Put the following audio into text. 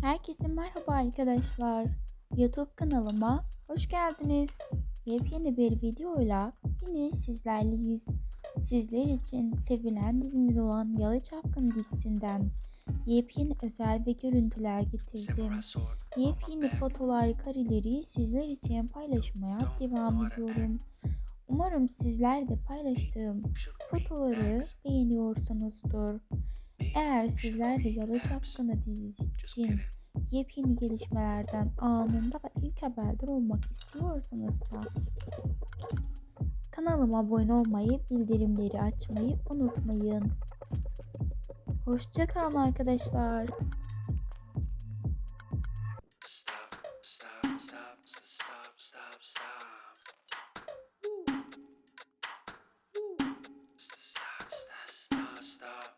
Herkese merhaba arkadaşlar. YouTube kanalıma hoş geldiniz. Yepyeni bir videoyla yine sizlerleyiz. Sizler için sevilen dizimiz olan Yalı Çapkın dizisinden yepyeni özel ve görüntüler getirdim. Yepyeni fotolar, kareleri sizler için paylaşmaya devam ediyorum. Umarım sizler de paylaştığım fotoları beğeniyorsunuzdur. Eğer sizler de Yalı Çapkını dizisi için yepyeni gelişmelerden anında ve ilk haberdar olmak istiyorsanız da kanalıma abone olmayı, bildirimleri açmayı unutmayın. Hoşçakalın arkadaşlar. Stop,